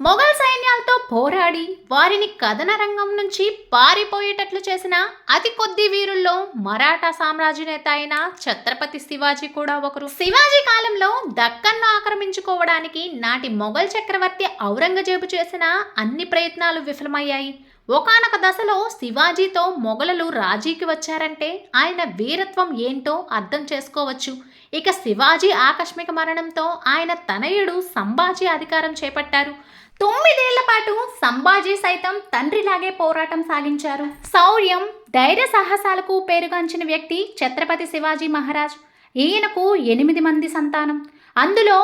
మొఘల్ సైన్యాలతో పోరాడి వారిని కథన రంగం నుంచి పారిపోయేటట్లు చేసిన అతి కొద్ది వీరుల్లో మరాఠా సామ్రాజ్య నేత అయిన ఛత్రపతి శివాజీ కూడా ఒకరు. శివాజీ కాలంలో దక్కన్ను ఆక్రమించుకోవడానికి నాటి మొఘల్ చక్రవర్తి ఔరంగజేబు చేసిన అన్ని ప్రయత్నాలు విఫలమయ్యాయి. ఒకానొక దశలో శివాజీతో మొఘలులు రాజీకి వచ్చారంటే ఆయన వీరత్వం ఏంటో అర్థం చేసుకోవచ్చు. ఇక శివాజీ ఆకస్మిక మరణంతో ఆయన తనయుడు సంభాజీ అధికారం చేపట్టారు. తొమ్మిదేళ్ళ పాటు సంభాజీ సైతం తండ్రిలాగే పోరాటం సాగించారు. శౌర్యం ధైర్య సాహసాలకు పేరుగాంచిన వ్యక్తి ఛత్రపతి శివాజీ మహారాజ్. ఈయనకు ఎనిమిది మంది సంతానం. అందులో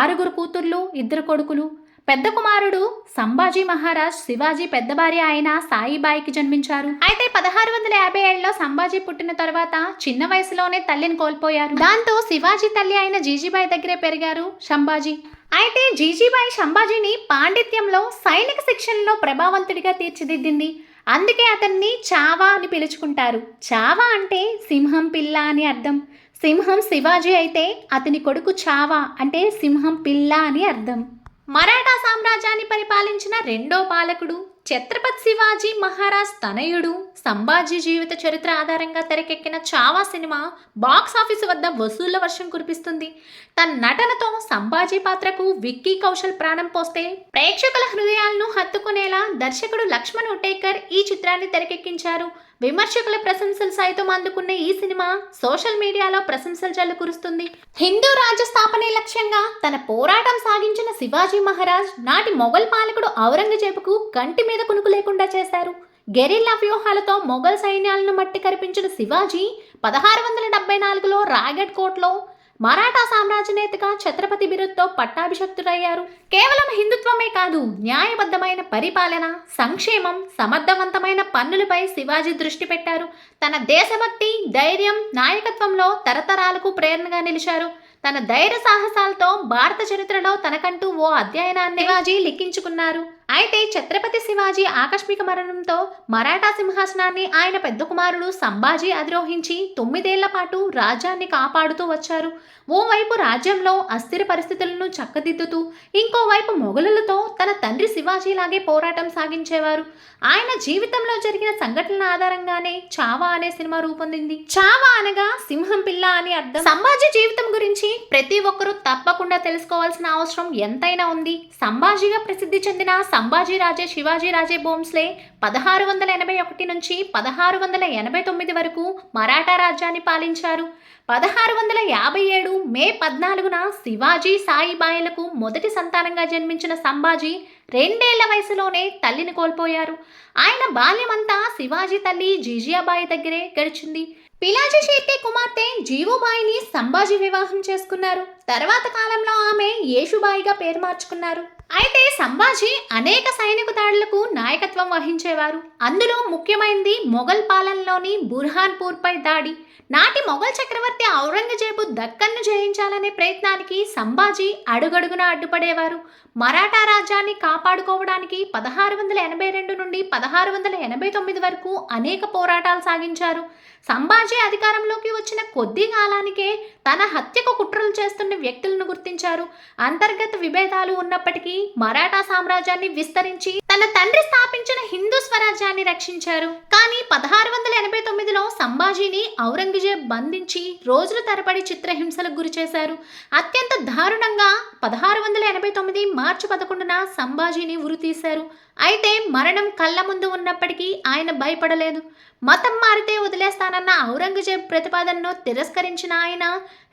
ఆరుగురు కూతుర్లు ఇద్దరు కొడుకులు. పెద్ద కుమారుడు సంభాజీ మహారాజ్ శివాజీ పెద్ద భార్య అయిన సాయిబాయికి జన్మించారు. అయితే పదహారు వందల యాభై ఏడులో సంభాజీ పుట్టిన తర్వాత చిన్న వయసులోనే తల్లిని కోల్పోయారు. దాంతో శివాజీ తల్లి అయిన జీజీబాయి దగ్గరే పెరిగారు సంభాజీ అయితే జీజీబాయి సంభాజీని పాండిత్యంలో సైనిక శిక్షణలో ప్రభావంతుడిగా తీర్చిదిద్దింది. అందుకే అతన్ని చావా అని పిలుచుకుంటారు. చావా అంటే సింహం పిల్ల అని అర్థం. సింహం శివాజీ అయితే అతని కొడుకు చావా అంటే సింహం పిల్ల అని అర్థం. మరాఠా సామ్రాజ్యాన్ని పరిపాలించిన రెండో పాలకుడు ఛత్రపతి శివాజీ మహారాజ్ తనయుడు సంభాజీ జీవిత చరిత్ర ఆధారంగా తెరకెక్కిన చావా సినిమా బాక్స్ ఆఫీసు వద్ద వసూళ్ళ వర్షం కురిపిస్తుంది. తన నటనతో సంభాజీ పాత్రకు విక్కీ కౌశల్ ప్రాణం పోస్తే ప్రేక్షకుల హృదయాలను హత్తుకునేలా దర్శకుడు లక్ష్మణ్ ఉటేకర్ ఈ చిత్రాన్ని తెరకెక్కించారు. విమర్శకుల ప్రశంసలు సైతం అందుకున్న ఈ సినిమా సోషల్ మీడియాలో ప్రశంసలు జల్లు కురుస్తుంది హిందూ రాజ్య స్థాపనే లక్ష్యంగా తన పోరాటం సాగించిన శివాజీ మహారాజ్ నాటి మొఘల్ పాలకుడు ఔరంగజేబుకు కంటి మీద కునుకు లేకుండా చేశారు. గెరిల్లా వ్యూహాలతో మొఘల్ సైన్యాలను మట్టి కరిపించిన శివాజీ పదహారు వందల డెబ్బై నాలుగులో రాయగఢ్ కోట్లో మరాఠా సామ్రాజ్య నేతగా ఛత్రపతి బిరుద్తో పట్టాభిషక్తుడయ్యారు. కేవలం హిందుత్వమే కాదు న్యాయబద్ధమైన పరిపాలన సంక్షేమం సమర్థవంతమైన పన్నులపై శివాజీ దృష్టి పెట్టారు. తన దేశభక్తి ధైర్యం నాయకత్వంలో తరతరాలకు ప్రేరణగా నిలిచారు. తన ధైర్య సాహసాలతో భారత చరిత్రలో తనకంటూ ఓ అధ్యయనాన్ని శివాజీ లిఖించుకున్నారు. అయితే ఛత్రపతి శివాజీ ఆకస్మిక మరణంతో మరాఠా సింహాసనాన్ని ఆయన పెద్ద కుమారుడు సంభాజీ అధిరోహించి తొమ్మిదేళ్ళ పాటు రాజ్యాన్ని కాపాడుతూ వచ్చారు. ఓవైపు రాజ్యంలో అస్థిర పరిస్థితులను చక్కదిద్దుతూ ఇంకోవైపు మొఘలులతో తన తండ్రి శివాజీలాగే పోరాటం సాగించేవారు. ఆయన జీవితంలో జరిగిన సంఘటనల ఆధారంగానే చావా అనే సినిమా రూపొందింది. చావా అనగా సింహం పిల్ల అని అర్థం. సంభాజీ జీవితం గురించి ప్రతి ఒక్కరూ తప్పకుండా తెలుసుకోవాల్సిన అవసరం ఎంతైనా ఉంది. సంభాజీగా ప్రసిద్ధి చెందిన సంభాజీ రాజే శివాజీ రాజే పదహారు వందల ఎనభై ఒకటి నుంచి పదహారు వందల ఎనభై తొమ్మిది వరకు మరాఠా రాజ్యాన్ని పాలించారు. పదహారు వందల యాభై ఏడు మే పద్నాలుగున శివాజీ సాయిబాయిలకు మొదటి సంతానంగా జన్మించిన సంభాజీ రెండేళ్ళ వయసులోనే తల్లిని కోల్పోయారు. ఆయన బాల్యమంతా శివాజీ తల్లి జీజియాబాయి దగ్గరే గడిచింది. పిలాజీ షెట్టి కుమార్తె జీవుబాయిని సంభాజీ వివాహం చేసుకున్నారు. తర్వాత కాలంలో ఆమె యేషుబాయిగా పేరు మార్చుకున్నారు. అయితే సంభాజీ అనేక సైనిక దాడులకు నాయకత్వం వహించేవారు. అందులో ముఖ్యమైనది మొఘల్ పాలనలోని బుర్హాన్పూర్పై దాడి. నాటి మొఘల్ చక్రవర్తి ఔరంగజేబు దక్కన్ను జయించాలనే ప్రయత్నానికి సంభాజీ అడుగడుగున అడ్డుపడేవారు. మరాఠా రాజ్యాన్ని కాపాడుకోవడానికి పదహారు వందల ఎనభై రెండు నుండి పదహారు వందల ఎనభై తొమ్మిది వరకు అనేక పోరాటాలు సాగించారు. సంభాజీ అధికారంలోకి వచ్చిన కొద్ది కాలానికే తన హత్యకు కుట్రలు చేస్తున్న వ్యక్తులను గుర్తించారు. అంతర్గత విభేదాలు ఉన్నప్పటికీ మరాఠా సామ్రాజ్యాన్ని విస్తరించి తన తండ్రి స్థాపించిన హిందూ స్వరాజ్యాన్ని రక్షించారు. కానీ పదహారు వందల ఎనభై తొమ్మిదిలో సంభాజీని ఔరంగజేబ్ బంధించి రోజుల తరబడి చిత్రహింసలకు గురి చేశారు. అత్యంత దారుణంగా పదహారు వందల ఎనభై తొమ్మిది మార్చి పదకొండున సంభాజీని ఉరితీశారు అయితే మరణం కళ్ళ ముందు ఉన్నప్పటికీ ఆయన భయపడలేదు. మతం మారితే వదిలేస్తానన్న ఔరంగజేబ్ ప్రతిపాదనను తిరస్కరించిన ఆయన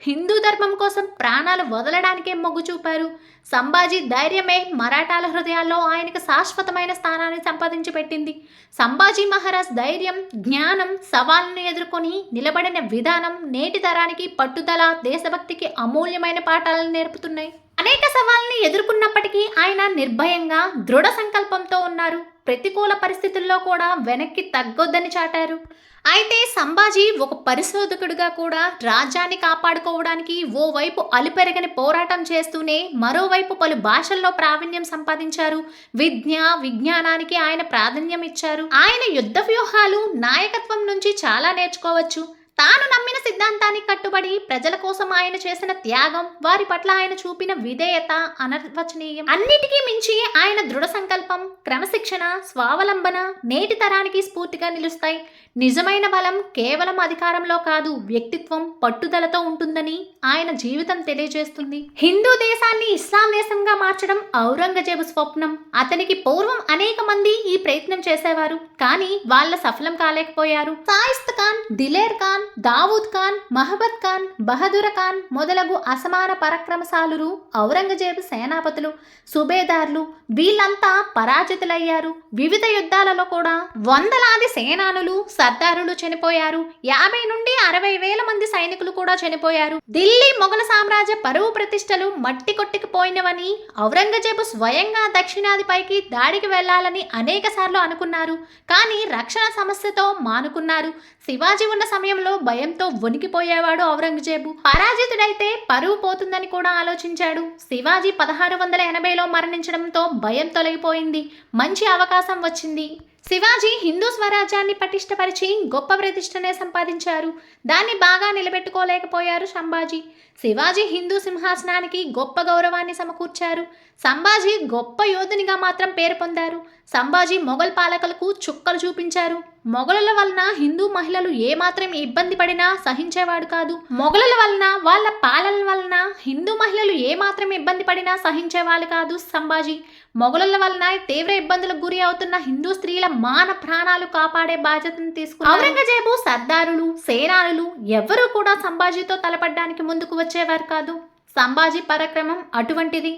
హిందూ ధర్మం కోసం ప్రాణాలు వదలడానికే మొగ్గు చూపారు. సంభాజీ ధైర్యమే మరాఠాల హృదయాల్లో ఆయనకు శాశ్వతమైన స్థానాన్ని సంపాదించి పెట్టింది సంభాజీ మహారాజ్ ధైర్యం జ్ఞానం సవాళ్ళను ఎదుర్కొని నిలబడిన విధానం నేటి తరానికి పట్టుదల దేశభక్తికి అమూల్యమైన పాఠాలను నేర్పుతున్నాయి. అనేక సవాళ్ళని ఎదుర్కొన్నప్పటికీ ఆయన నిర్భయంగా దృఢ సంకల్పంతో ఉన్నారు. ప్రతికూల పరిస్థితుల్లో కూడా వెనక్కి తగ్గొద్దని చాటారు. అయితే సంభాజీ ఒక పరిశోధకుడిగా కూడా రాజ్యాన్ని కాపాడుకోవడానికి ఓవైపు అలుపెరగని పోరాటం చేస్తూనే మరోవైపు పలు భాషల్లో ప్రావీణ్యం సంపాదించారు. విద్య విజ్ఞానానికి ఆయన ప్రాధాన్యం ఇచ్చారు. ఆయన యుద్ధ వ్యూహాలు నాయకత్వం నుంచి చాలా నేర్చుకోవచ్చు. తాను నమ్మిన సిద్ధాంతానికి కట్టుబడి ప్రజల కోసం ఆయన చేసిన త్యాగం వారి పట్ల ఆయన చూపిన విధేయత అనర్వచనీయం. అన్నిటికీ మించి ఆయన దృఢ సంకల్పం క్రమశిక్షణ స్వావలంబన నేటి తరానికి స్ఫూర్తిగా నిలుస్తాయి. నిజమైన బలం కేవలం అధికారంలో కాదు వ్యక్తిత్వం పట్టుదలతో ఉంటుందని ఆయన జీవితం తెలియజేస్తుంది. హిందూ దేశాన్ని ఇస్లాం దేశంగా మార్చడం ఔరంగజేబు స్వప్నం. అతనికి పూర్వం అనేక మంది ఈ ప్రయత్నం చేసేవారు కానీ వాళ్ళ సఫలం కాలేకపోయారు. సాయిస్త్ ఖాన్ దిలేర్ ఖాన్ దావూద్ ఖాన్ మహబత్ ఖాన్ బహదూర్ ఖాన్ మొదలగు అసమాన పరాక్రమశాలురు ఔరంగజేబు సేనాపతులు సుబేదార్లు వీళ్ళంతా పరాజితులయ్యారు. వివిధ యుద్ధాలలో కూడా వందలాది సేనానులు సర్దారులు చనిపోయారు. యాభై నుండి అరవై వేల మంది సైనికులు కూడా చనిపోయారు. ఢిల్లీ మొఘల సామ్రాజ్య పరువు ప్రతిష్టలు మట్టి కొట్టుకుపోయినవని ఔరంగజేబు స్వయంగా దక్షిణాదిపైకి దాడికి వెళ్ళాలని అనేక సార్లు అనుకున్నారు. కానీ రక్షణ సమస్యతో మానుకున్నారు. శివాజీ ఉన్న సమయంలో భయంతో వణికిపోయేవాడు ఔరంగజేబు. పరాజితుడైతే పరువు పోతుందని కూడా ఆలోచించాడు. శివాజీ పదహారు వందల ఎనభైలో మరణించడంతో భయం తొలగిపోయింది. మంచి అవకాశం వచ్చింది. శివాజీ హిందూ స్వరాజ్యాన్ని పటిష్టపరిచి గొప్ప ప్రతిష్టనే సంపాదించారు. దాన్ని బాగా నిలబెట్టుకోలేకపోయారు సంభాజీ శివాజీ హిందూ సింహాసనానికి గొప్ప గౌరవాన్ని సమకూర్చారు. సంభాజీ గొప్ప యోధునిగా మాత్రం పేరు పొందారు. సంభాజీ మొఘల్ పాలకులకు చుక్కలు చూపించారు. మొఘలుల వలన హిందూ మహిళలు ఏమాత్రం ఇబ్బంది పడినా సహించేవాడు కాదు. మొఘలుల వలన వాళ్ళ పాలన వలన హిందూ మహిళలు ఏమాత్రం ఇబ్బంది పడినా సహించేవాళ్ళు కాదు సంభాజీ. మొఘలుల వలన తీవ్ర ఇబ్బందులకు గురి అవుతున్న హిందూ స్త్రీల మాన ప్రాణాలు కాపాడే బాధ్యతను తీసుకుని ఔరంగజేబు సర్దారులు సేనానులు ఎవరూ కూడా సంభాజీతో తలపడ్డానికి ముందుకు వచ్చేవారు కాదు. సంభాజీ పరాక్రమం అటువంటిది.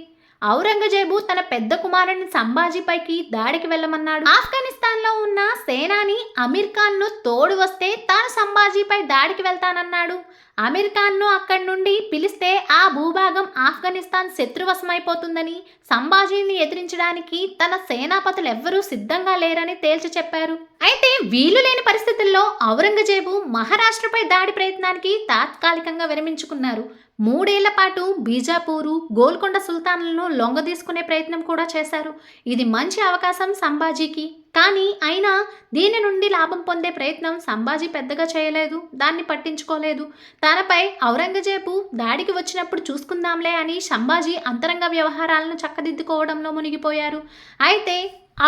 ఔరంగజేబు తన పెద్ద కుమారుని సంభాజీపైకి దాడికి వెళ్ళమన్నాడు. ఆఫ్ఘనిస్తాన్లో ఉన్న సేనాని అమీర్ ఖాన్ను తోడు వస్తే తాను సంభాజీపై దాడికి వెళ్తానన్నాడు. అమీర్ ఖాన్ను అక్కడి నుండి పిలిస్తే ఆ భూభాగం ఆఫ్ఘనిస్తాన్ శత్రువశమైపోతుందని సంభాజీని ఎదిరించడానికి తన సేనాపతులు ఎవ్వరూ సిద్ధంగా లేరని తేల్చి చెప్పారు. అయితే వీలు లేని పరిస్థితుల్లో ఔరంగజేబు మహారాష్ట్రపై దాడి ప్రయత్నానికి తాత్కాలికంగా విరమించుకున్నారు. మూడేళ్ళ పాటు బీజాపూరు గోల్కొండ సుల్తాన్లను లొంగదీసుకునే ప్రయత్నం కూడా చేశారు. ఇది మంచి అవకాశం సంభాజీకి. కానీ అయినా దీని నుండి లాభం పొందే ప్రయత్నం సంభాజీ పెద్దగా చేయలేదు దాన్ని పట్టించుకోలేదు. తనపై ఔరంగజేబు దాడికి వచ్చినప్పుడు చూసుకుందాంలే అని సంభాజీ అంతరంగ వ్యవహారాలను చక్కదిద్దుకోవడంలో మునిగిపోయారు. అయితే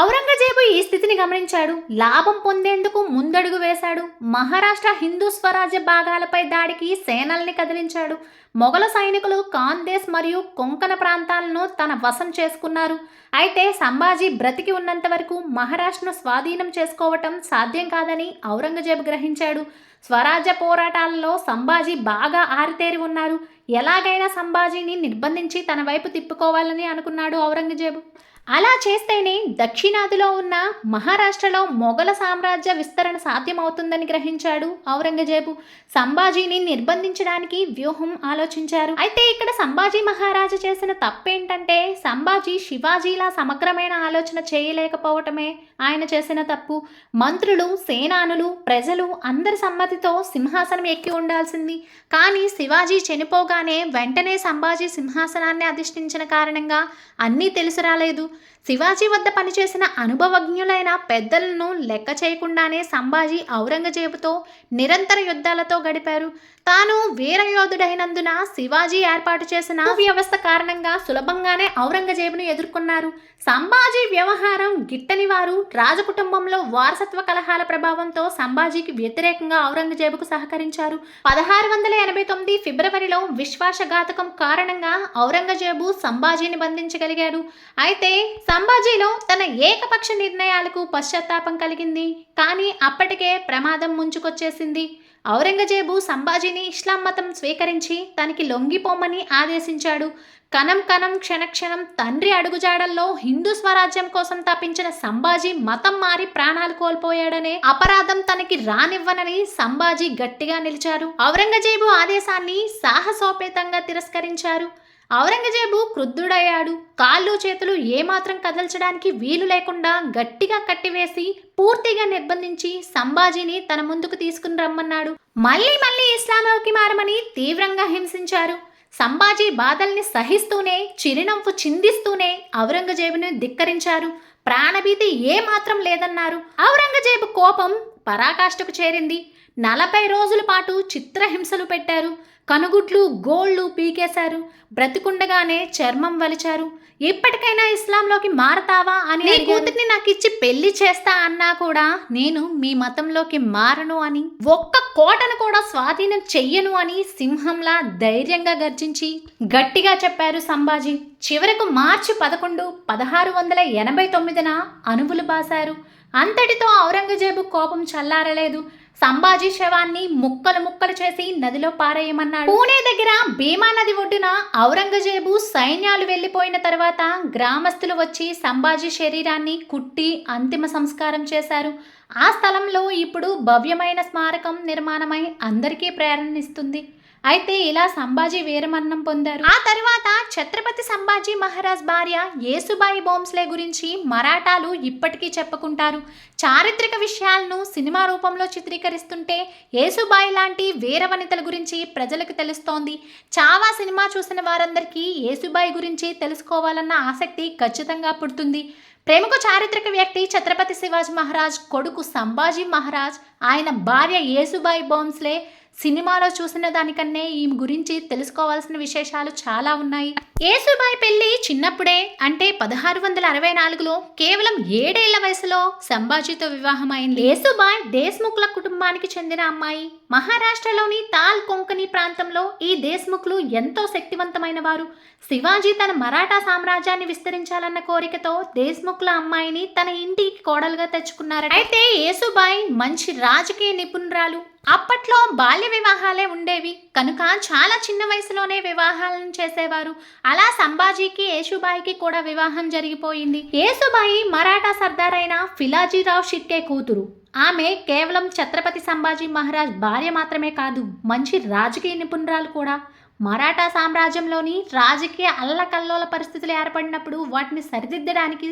ఔరంగజేబు ఈ స్థితిని గమనించాడు. లాభం పొందేందుకు ముందడుగు వేశాడు. మహారాష్ట్ర హిందూ స్వరాజ్య భాగాలపై దాడికి సేనల్ని కదిలించాడు. మొఘల సైనికులు కాందేశ్ మరియు కొంకణ ప్రాంతాలను తన వశం చేసుకున్నారు. అయితే సంభాజీ బ్రతికి ఉన్నంత వరకు మహారాష్ట్రను స్వాధీనం చేసుకోవటం సాధ్యం కాదని ఔరంగజేబు గ్రహించాడు. స్వరాజ్య పోరాటాలలో సంభాజీ బాగా ఆరితేరి ఉన్నారు. ఎలాగైనా సంభాజీని నిర్బంధించి తన వైపు తిప్పుకోవాలని అనుకున్నాడు ఔరంగజేబు. అలా చేస్తేనే దక్షిణాదిలో ఉన్న మహారాష్ట్రలో మొఘల సామ్రాజ్య విస్తరణ సాధ్యమవుతుందని గ్రహించాడు ఔరంగజేబు. సంభాజీని నిర్బంధించడానికి వ్యూహం ఆలోచించారు. అయితే ఇక్కడ సంభాజీ మహారాజు చేసిన తప్పేంటంటే సంభాజీ శివాజీలా సమగ్రమైన ఆలోచన చేయలేకపోవటమే ఆయన చేసిన తప్పు. మంత్రులు సేనానులు ప్రజలు అందరి సమ్మతితో సింహాసనం ఎక్కి ఉండాల్సింది. కానీ శివాజీ చనిపోగానే వెంటనే సంభాజీ సింహాసనాన్ని అధిష్ఠించిన కారణంగా అన్నీ తెలిసి రాలేదు. శివాజీ వద్ద పనిచేసిన అనుభవజ్ఞులైన పెద్దలను లెక్క చేయకుండానే సంభాజీ ఔరంగజేబుతో నిరంతర యుద్ధాలతో గడిపారు. తాను వీరయోధుడైనందున శివాజీ ఏర్పాటు చేసిన వ్యవస్థ కారణంగా సులభంగానే ఔరంగజేబును ఎదుర్కొన్నారు. సంభాజీ వ్యవహారం గిట్టని వారు రాజకుటుంబంలో వారసత్వ కలహాల ప్రభావంతో సంభాజీకి వ్యతిరేకంగా ఔరంగజేబుకు సహకరించారు. పదహారు వందల ఎనభై తొమ్మిది ఫిబ్రవరిలో విశ్వాసఘాతకం కారణంగా ఔరంగజేబు సంభాజీని బంధించగలిగారు అయితే సంభాజీలో తన ఏకపక్ష నిర్ణయాలకు పశ్చాత్తాపం కలిగింది. కానీ అప్పటికే ప్రమాదం ముంచుకొచ్చేసింది. ఔరంగజేబు సంభాజీని ఇస్లాం మతం స్వీకరించి తనకి లొంగిపోమని ఆదేశించాడు. కణం కణం క్షణక్షణం తండ్రి అడుగుజాడల్లో హిందూ స్వరాజ్యం కోసం తప్పించిన సంభాజీ మతం మారి ప్రాణాలు కోల్పోయాడనే అపరాధం తనకి రానివ్వనని సంభాజీ గట్టిగా నిలిచారు. ఔరంగజేబు ఆదేశాన్ని సాహసోపేతంగా తిరస్కరించారు. ఔరంగజేబు క్రుద్ధుడయ్యాడు. కాళ్ళు చేతులు ఏమాత్రం కదల్చడానికి వీలు లేకుండా గట్టిగా కట్టివేసి పూర్తిగా నిర్బంధించి సంభాజీని తన ముందుకు తీసుకుని రమ్మన్నాడు. మళ్ళీ మళ్ళీ ఇస్లాంలోకి మారమని తీవ్రంగా హింసించారు. సంభాజీ బాధల్ని సహిస్తూనే చిరునవ్వు చిందిస్తూనే ఔరంగజేబును ధిక్కరించారు. ప్రాణభీతి ఏమాత్రం లేదన్నారు. ఔరంగజేబు కోపం పరాకాష్ఠకు చేరింది. నలభై రోజుల పాటు చిత్రహింసలు పెట్టారు. కనుగుట్లు గోళ్ళు పీకేశారు. బ్రతికుండగానే చర్మం వలిచారు. ఇప్పటికైనా ఇస్లాంలోకి మారతావా అని నీ కూతుర్ని నాకు ఇచ్చి పెళ్ళి చేస్తా అన్నా కూడా నేను మీ మతంలోకి మారను అని ఒక్క కోటను కూడా స్వాధీనం చెయ్యను అని సింహంలా ధైర్యంగా గర్జించి గట్టిగా చెప్పారు సంభాజీ. చివరకు మార్చి పదకొండు పదహారు వందల ఎనభై తొమ్మిదిన అణువులు బాశారు. అంతటితో ఔరంగజేబు కోపం చల్లారలేదు. సంభాజీ శవాన్ని ముక్కలు ముక్కలు చేసి నదిలో పారేయమన్నాడు. పూణే దగ్గర భీమా నది ఒడ్డున ఔరంగజేబు సైన్యాలు వెళ్ళిపోయిన తర్వాత గ్రామస్తులు వచ్చి సంభాజీ శరీరాన్ని కుట్టి అంతిమ సంస్కారం చేశారు. ఆ స్థలంలో ఇప్పుడు భవ్యమైన స్మారకం నిర్మాణమై అందరికీ ప్రేరణనిస్తుంది. అయితే ఇలా సంభాజీ వీరమరణం పొందారు. ఆ తర్వాత ఛత్రపతి సంభాజీ మహారాజ్ భార్య యేసుబాయి బోంస్లే గురించి మరాఠాలు ఇప్పటికీ చెప్పుకుంటారు. చారిత్రక విషయాలను సినిమా రూపంలో చిత్రీకరిస్తుంటే యేసుబాయి లాంటి వీర వనితల గురించి ప్రజలకు తెలుస్తోంది. చావా సినిమా చూసిన వారందరికీ యేసుబాయి గురించి తెలుసుకోవాలన్న ఆసక్తి ఖచ్చితంగా పుడుతుంది. ప్రముఖ చారిత్రక వ్యక్తి ఛత్రపతి శివాజీ మహారాజ్ కొడుకు సంభాజీ మహారాజ్ ఆయన భార్య యేసుబాయి బోమ్స్లే సినిమాలో చూసిన దానికన్నే ఈమె గురించి తెలుసుకోవాల్సిన విశేషాలు చాలా ఉన్నాయి. యేసుబాయి పెళ్ళి చిన్నప్పుడే అంటే పదహారు వందల అరవై నాలుగులో కేవలం ఏడేళ్ళ వయసులో సంభాజీతో వివాహమైంది. యేసుబాయ్ దేశ్ముఖ్ల కుటుంబానికి చెందిన అమ్మాయి. మహారాష్ట్రలోని తాల్ కొంకణి ప్రాంతంలో ఈ దేశ్ముఖ్లు ఎంతో శక్తివంతమైన వారు శివాజీ తన మరాఠా సామ్రాజ్యాన్ని విస్తరించాలన్న కోరికతో దేశ్ముఖ్ల అమ్మాయిని తన ఇంటికి కోడలుగా తెచ్చుకున్నారు అయితే యేసుబాయ్ మంచి రాజకీయ నిపుణురాలు. అప్పట్లో బాల్య వివాహాలే ఉండేవి. కనుక చాలా చిన్న వయసులోనే వివాహాలను చేసేవారు. అలా సంభాజీకి యేసుబాయికి కూడా వివాహం జరిగిపోయింది. యేసుబాయి మరాఠా సర్దార్ అయిన ఫిలాజీరావు షిట్కే కూతురు. ఆమె కేవలం ఛత్రపతి సంభాజీ మహారాజ్ భార్య మాత్రమే కాదు మంచి రాజకీయ నిపుణురాలు కూడా. మరాఠా సామ్రాజ్యంలోని రాజకీయ అల్లకల్లోల పరిస్థితులు ఏర్పడినప్పుడు వాటిని సరిదిద్దడానికి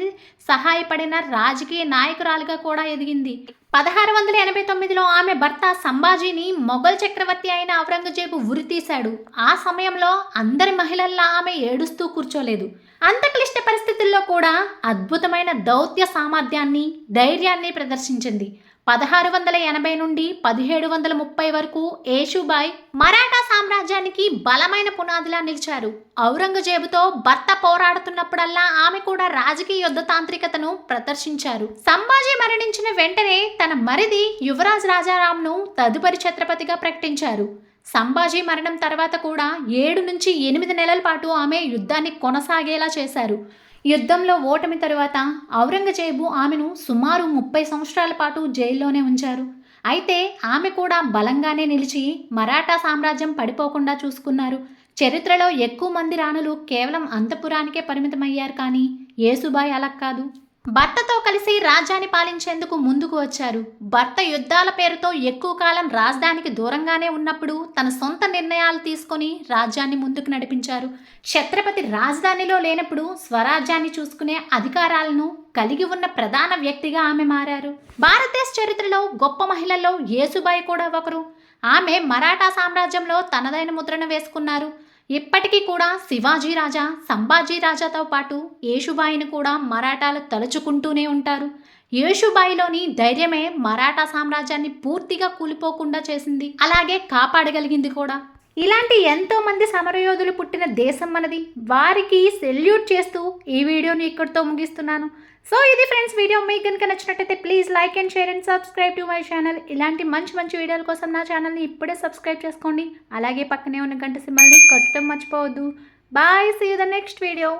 సహాయపడిన రాజకీయ నాయకురాలుగా కూడా ఎదిగింది. పదహారు వందల ఎనభై తొమ్మిదిలో ఆమె భర్త సంభాజీని మొఘల్ చక్రవర్తి అయిన ఔరంగజేబు ఉరితీశాడు ఆ సమయంలో అందరి మహిళల్లా ఆమె ఏడుస్తూ కూర్చోలేదు. అంత క్లిష్ట పరిస్థితుల్లో కూడా అద్భుతమైన దౌత్య సామర్థ్యాన్ని ధైర్యాన్ని ప్రదర్శించింది. పదహారు వందల ఎనభై నుండి పదిహేడు వందల ముప్పై వరకు ఏషుబాయ్ మరాఠా సామ్రాజ్యానికి బలమైన పునాదిలా నిలిచారు. ఔరంగజేబుతో భర్త పోరాడుతున్నప్పుడల్లా ఆమె కూడా రాజకీయ యుద్ధ తాంత్రికతను ప్రదర్శించారు. సంభాజీ మరణించిన వెంటనే తన మరిది యువరాజ్ రాజారాంను తదుపరి ఛత్రపతిగా ప్రకటించారు. సంభాజీ మరణం తర్వాత కూడా ఏడు నుంచి ఎనిమిది నెలల పాటు ఆమె యుద్ధాన్ని కొనసాగేలా చేశారు. యుద్ధంలో ఓటమి తరువాత ఔరంగజేబు ఆమెను సుమారు ముప్పై సంవత్సరాల పాటు జైల్లోనే ఉంచారు. అయితే ఆమె కూడా బలంగానే నిలిచి మరాఠా సామ్రాజ్యం పడిపోకుండా చూసుకున్నారు. చరిత్రలో ఎక్కువ మంది రాణులు కేవలం అంతపురానికే పరిమితమయ్యారు కానీ ఏసుబాయ్ అలా కాదు. భర్తతో కలిసి రాజ్యాన్ని పాలించేందుకు ముందుకు వచ్చారు. భర్త యుద్ధాల పేరుతో ఎక్కువ కాలం రాజధానికి దూరంగానే ఉన్నప్పుడు తన సొంత నిర్ణయాలు తీసుకొని రాజ్యాన్ని ముందుకు నడిపించారు. ఛత్రపతి రాజధానిలో లేనప్పుడు స్వరాజ్యాన్ని చూసుకునే అధికారాలను కలిగి ఉన్న ప్రధాన వ్యక్తిగా ఆమె మారారు. భారతదేశ చరిత్రలో గొప్ప మహిళల్లో యేసుబాయి కూడా ఒకరు. ఆమె మరాఠా సామ్రాజ్యంలో తనదైన ముద్రను వేసుకున్నారు. ఇప్పటికీ కూడా శివాజీ రాజా సంభాజీ రాజాతో పాటు యేషుబాయిని కూడా మరాఠాలు తలుచుకుంటూనే ఉంటారు. యేషుబాయిలోని ధైర్యమే మరాఠా సామ్రాజ్యాన్ని పూర్తిగా కూలిపోకుండా చేసింది. అలాగే కాపాడగలిగింది కూడా. ఇలాంటి ఎంతోమంది సమరయోధులు పుట్టిన దేశం మనది. వారికి సెల్యూట్ చేస్తూ ఈ వీడియోని ఇక్కడితో ముగిస్తున్నాను. సో ఇది ఫ్రెండ్స్ వీడియో మీకు కనుక నచ్చినట్టయితే please like and share and subscribe to my channel. ఇలాంటి మంచి మంచి వీడియోల కోసం నా ఛానల్ని ఇప్పుడే సబ్స్క్రైబ్ చేసుకోండి. అలాగే పక్కనే ఉన్న గంట సింబల్ని కొట్టడం మర్చిపోవద్దు. Bye see the next video